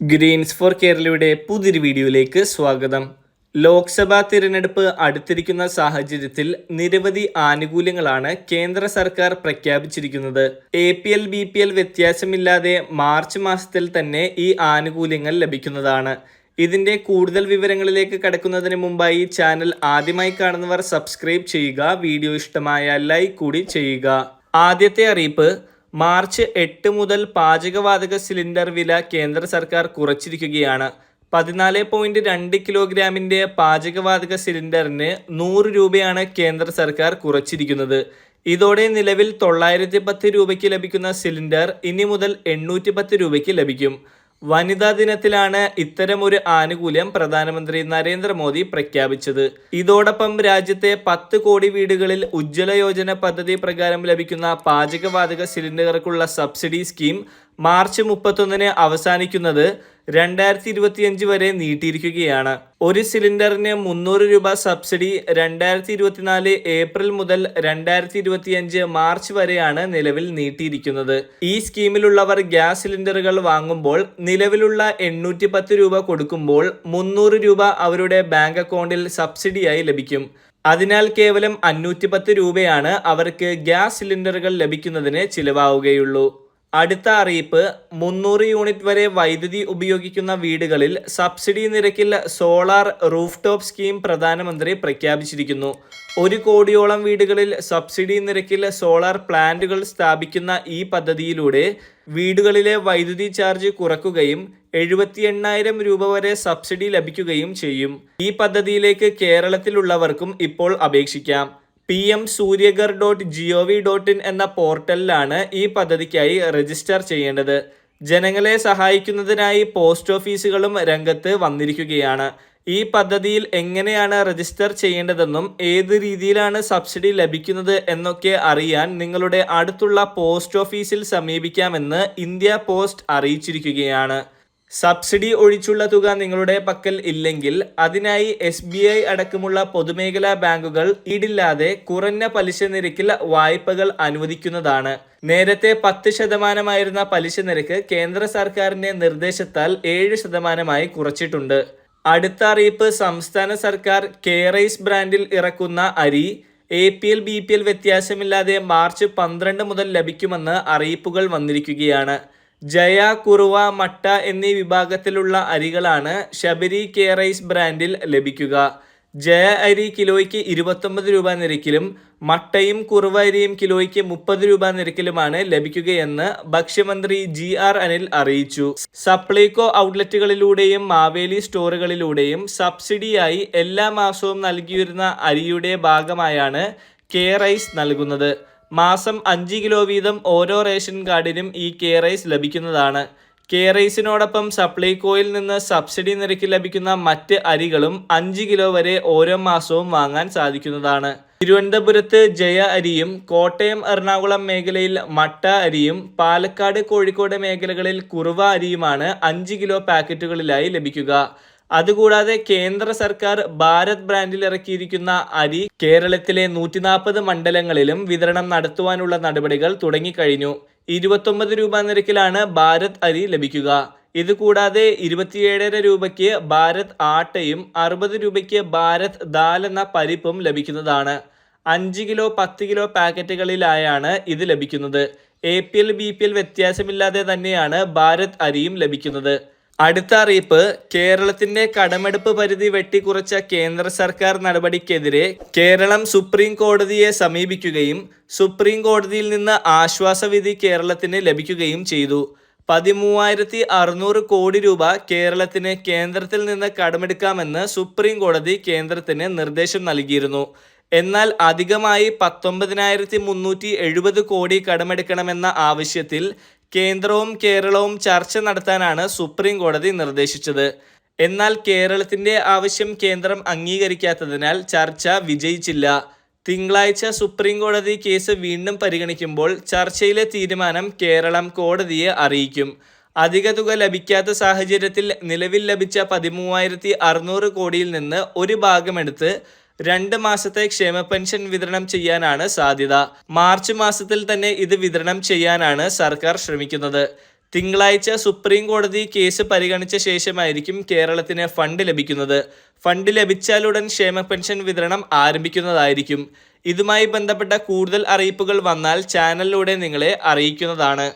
Green's four കേരളയുടെ പുതിയൊരു വീഡിയോയിലേക്ക് സ്വാഗതം. ലോക്സഭാ തിരഞ്ഞെടുപ്പ് അടുത്തിരിക്കുന്ന സാഹചര്യത്തിൽ നിരവധി ആനുകൂല്യങ്ങളാണ് കേന്ദ്ര സർക്കാർ പ്രഖ്യാപിച്ചിരിക്കുന്നത്. A P L B P L വ്യത്യാസമില്ലാതെ മാർച്ച് മാസത്തിൽ തന്നെ ഈ ആനുകൂല്യങ്ങൾ ലഭിക്കുന്നതാണ്. ഇതിന്റെ കൂടുതൽ വിവരങ്ങളിലേക്ക് കടക്കുന്നതിന് മുമ്പായി ചാനൽ ആദ്യമായി കാണുന്നവർ സബ്സ്ക്രൈബ് ചെയ്യുക വീഡിയോ ഇഷ്ടമായ ലൈക്ക് കൂടി ചെയ്യുക. ആദ്യത്തെ അറിയിപ്പ് മാർച്ച് എട്ട് മുതൽ പാചകവാതക സിലിണ്ടർ വില കേന്ദ്ര സർക്കാർ കുറച്ചിരിക്കുകയാണ്. പതിനാല് പോയിന്റ് രണ്ട് കിലോഗ്രാമിന്റെ പാചകവാതക സിലിണ്ടറിന് നൂറ് രൂപയാണ് കേന്ദ്ര സർക്കാർ കുറച്ചിരിക്കുന്നത്. ഇതോടെ നിലവിൽ തൊള്ളായിരത്തി പത്ത് രൂപയ്ക്ക് ലഭിക്കുന്ന സിലിണ്ടർ ഇനി മുതൽ എണ്ണൂറ്റി പത്ത് രൂപയ്ക്ക് ലഭിക്കും. വനിതാ ദിനത്തിലാണ് ഇത്തരമൊരു ആനുകൂല്യം പ്രധാനമന്ത്രി നരേന്ദ്രമോദി പ്രഖ്യാപിച്ചത്. ഇതോടൊപ്പം രാജ്യത്തെ പത്ത് കോടി വീടുകളിൽ ഉജ്ജ്വല യോജന പദ്ധതി പ്രകാരം ലഭിക്കുന്ന പാചകവാതക സിലിണ്ടറുകൾക്കുള്ള സബ്സിഡി സ്കീം മാർച്ച് മുപ്പത്തൊന്നിന് അവസാനിക്കുന്നത് രണ്ടായിരത്തി ഇരുപത്തിയഞ്ച് വരെ നീട്ടിയിരിക്കുകയാണ്. ഒരു സിലിണ്ടറിന് മുന്നൂറ് രൂപ സബ്സിഡി രണ്ടായിരത്തി ഇരുപത്തിനാല് ഏപ്രിൽ മുതൽ രണ്ടായിരത്തി ഇരുപത്തിയഞ്ച് മാർച്ച് വരെയാണ് നിലവിൽ നീട്ടിയിരിക്കുന്നത്. ഈ സ്കീമിലുള്ളവർ ഗ്യാസ് സിലിണ്ടറുകൾ വാങ്ങുമ്പോൾ നിലവിലുള്ള എണ്ണൂറ്റി പത്ത് രൂപ കൊടുക്കുമ്പോൾ മുന്നൂറ് രൂപ അവരുടെ ബാങ്ക് അക്കൗണ്ടിൽ സബ്സിഡിയായി ലഭിക്കും. അതിനാൽ കേവലം അഞ്ഞൂറ്റി പത്ത് രൂപയാണ് അവർക്ക് ഗ്യാസ് സിലിണ്ടറുകൾ ലഭിക്കുന്നതിന് ചിലവാവുകയുള്ളൂ. അടുത്ത അറിയിപ്പ് മുന്നൂറ് യൂണിറ്റ് വരെ വൈദ്യുതി ഉപയോഗിക്കുന്ന വീടുകളിൽ സബ്സിഡി നിരക്കിൽ സോളാർ റൂഫ് ടോപ്പ് സ്കീം പ്രധാനമന്ത്രി പ്രഖ്യാപിച്ചിരിക്കുന്നു. ഒരു കോടിയോളം വീടുകളിൽ സബ്സിഡി നിരക്കിൽ സോളാർ പ്ലാന്റുകൾ സ്ഥാപിക്കുന്ന ഈ പദ്ധതിയിലൂടെ വീടുകളിലെ വൈദ്യുതി ചാർജ് കുറക്കുകയും എഴുപത്തി എണ്ണായിരം രൂപ വരെ സബ്സിഡി ലഭിക്കുകയും ചെയ്യും. ഈ പദ്ധതിയിലേക്ക് കേരളത്തിലുള്ളവർക്കും ഇപ്പോൾ അപേക്ഷിക്കാം. P M Suryaghar dot G O V dot in എന്ന പോർട്ടലിലാണ് ഈ പദ്ധതിക്കായി രജിസ്റ്റർ ചെയ്യേണ്ടത്. ജനങ്ങളെ സഹായിക്കുന്നതിനായി പോസ്റ്റ് ഓഫീസുകളും രംഗത്ത് വന്നിരിക്കുകയാണ്. ഈ പദ്ധതിയിൽ എങ്ങനെയാണ് രജിസ്റ്റർ ചെയ്യേണ്ടതെന്നും ഏത് രീതിയിലാണ് സബ്സിഡി ലഭിക്കുന്നത് എന്നൊക്കെ അറിയാൻ നിങ്ങളുടെ അടുത്തുള്ള പോസ്റ്റ് ഓഫീസിൽ സമീപിക്കാമെന്ന് ഇന്ത്യ പോസ്റ്റ് അറിയിച്ചിരിക്കുകയാണ്. സബ്സിഡി ഒഴിച്ചുള്ള തുക നിങ്ങളുടെ പക്കൽ ഇല്ലെങ്കിൽ അതിനായി എസ് ബി ഐ അടക്കമുള്ള പൊതുമേഖലാ ബാങ്കുകൾ ഈടില്ലാതെ കുറഞ്ഞ പലിശ നിരക്കിൽ വായ്പകൾ അനുവദിക്കുന്നതാണ്. നേരത്തെ പത്ത് ശതമാനമായിരുന്ന പലിശ നിരക്ക് കേന്ദ്ര സർക്കാരിന്റെ നിർദ്ദേശത്താൽ ഏഴ് ശതമാനമായി കുറച്ചിട്ടുണ്ട്. അടുത്ത അറിയിപ്പ് സംസ്ഥാന സർക്കാർ കെയറൈസ് ബ്രാൻഡിൽ ഇറക്കുന്ന അരി A P L B P L വ്യത്യാസമില്ലാതെ മാർച്ച് പന്ത്രണ്ട് മുതൽ ലഭിക്കുമെന്ന് അറിയിപ്പുകൾ വന്നിരിക്കുകയാണ്. ജയ കുറുവ മട്ട എന്നീ വിഭാഗത്തിലുള്ള അരികളാണ് ശബരി കേറൈസ് ബ്രാൻഡിൽ ലഭിക്കുക. ജയ അരി കിലോയ്ക്ക് ഇരുപത്തൊമ്പത് രൂപ നിരക്കിലും മട്ടയും കുറുവ അരിയും കിലോയ്ക്ക് മുപ്പത് രൂപ നിരക്കിലുമാണ് ലഭിക്കുകയെന്ന് ഭക്ഷ്യമന്ത്രി ജി ആർ അനിൽ അറിയിച്ചു. സപ്ലൈകോ ഔട്ട്ലെറ്റുകളിലൂടെയും മാവേലി സ്റ്റോറുകളിലൂടെയും സബ്സിഡിയായി എല്ലാ മാസവും നൽകിയിരുന്ന അരിയുടെ ഭാഗമായാണ് കെ റൈസ് നൽകുന്നത്. മാസം അഞ്ച് കിലോ വീതം ഓരോ റേഷൻ കാർഡിനും ഈ കെ റൈസ് ലഭിക്കുന്നതാണ്. കെ റൈസിനോടൊപ്പം സപ്ലൈകോയിൽ നിന്ന് സബ്സിഡി നിരക്കിൽ ലഭിക്കുന്ന മറ്റ് അരികളും അഞ്ച് കിലോ വരെ ഓരോ മാസവും വാങ്ങാൻ സാധിക്കുന്നതാണ്. തിരുവനന്തപുരത്ത് ജയ അരിയും കോട്ടയം എറണാകുളം മേഖലയിൽ മട്ട അരിയും പാലക്കാട് കോഴിക്കോട് മേഖലകളിൽ കുറുവ അരിയുമാണ് അഞ്ച് കിലോ പാക്കറ്റുകളിലായി ലഭിക്കുക. അതുകൂടാതെ കേന്ദ്ര സർക്കാർ ഭാരത് ബ്രാൻഡിൽ ഇറക്കിയിരിക്കുന്ന അരി കേരളത്തിലെ നൂറ്റി നാൽപ്പത് മണ്ഡലങ്ങളിലും വിതരണം നടത്തുവാനുള്ള നടപടികൾ തുടങ്ങിക്കഴിഞ്ഞു. ഇരുപത്തൊമ്പത് രൂപ നിരക്കിലാണ് ഭാരത് അരി ലഭിക്കുക. ഇതുകൂടാതെ ഇരുപത്തിയേഴര രൂപയ്ക്ക് ഭാരത് ആട്ടയും അറുപത് രൂപയ്ക്ക് ഭാരത് ദാൽ എന്ന പരിപ്പും ലഭിക്കുന്നതാണ്. അഞ്ച് കിലോ പത്ത് കിലോ പാക്കറ്റുകളിലായാണ് ഇത് ലഭിക്കുന്നത്. A P L B P L വ്യത്യാസമില്ലാതെ തന്നെയാണ് ഭാരത് അരിയും ലഭിക്കുന്നത്. അടുത്ത അറിയിപ്പ് കേരളത്തിന്റെ കടമെടുപ്പ് പരിധി വെട്ടിക്കുറച്ച കേന്ദ്ര സർക്കാർ നടപടിക്കെതിരെ കേരളം സുപ്രീം കോടതിയെ സമീപിക്കുകയും സുപ്രീം കോടതിയിൽ നിന്ന് ആശ്വാസവിധി കേരളത്തിന് ലഭിക്കുകയും ചെയ്തു. പതിമൂവായിരത്തി അറുന്നൂറ് കോടി രൂപ കേരളത്തിന് കേന്ദ്രത്തിൽ നിന്ന് കടമെടുക്കാമെന്ന് സുപ്രീം കോടതി കേന്ദ്രത്തിന് നിർദ്ദേശം നൽകിയിരുന്നു. എന്നാൽ അധികമായി പത്തൊമ്പതിനായിരത്തി മുന്നൂറ്റി എഴുപത് കോടി കടമെടുക്കണമെന്ന ആവശ്യത്തിൽ കേന്ദ്രവും കേരളവും ചർച്ച നടത്താനാണ് സുപ്രീം കോടതി നിർദ്ദേശിച്ചത്. എന്നാൽ കേരളത്തിന്റെ ആവശ്യം കേന്ദ്രം അംഗീകരിക്കാത്തതിനാൽ ചർച്ച വിജയിച്ചില്ല. തിങ്കളാഴ്ച സുപ്രീം കോടതി കേസ് വീണ്ടും പരിഗണിക്കുമ്പോൾ ചർച്ചയിലെ തീരുമാനം കേരളം കോടതിയെ അറിയിക്കും. അധിക തുക ലഭിക്കാത്ത സാഹചര്യത്തിൽ നിലവിൽ ലഭിച്ച പതിമൂവായിരത്തി അറുന്നൂറ് കോടിയിൽ നിന്ന് ഒരു ഭാഗമെടുത്ത് രണ്ട് മാസത്തെ ക്ഷേമ പെൻഷൻ വിതരണം ചെയ്യാനാണ് സാധ്യത. മാർച്ച് മാസത്തിൽ തന്നെ ഇത് വിതരണം ചെയ്യാനാണ് സർക്കാർ ശ്രമിക്കുന്നത്. തിങ്കളാഴ്ച സുപ്രീം കോടതി കേസ് പരിഗണിച്ച ശേഷമായിരിക്കും കേരളത്തിന് ഫണ്ട് ലഭിക്കുന്നത്. ഫണ്ട് ലഭിച്ചാലുടൻ ക്ഷേമ പെൻഷൻ വിതരണം ആരംഭിക്കുന്നതായിരിക്കും. ഇതുമായി ബന്ധപ്പെട്ട കൂടുതൽ അറിയിപ്പുകൾ വന്നാൽ ചാനലിലൂടെ നിങ്ങളെ അറിയിക്കുന്നതാണ്.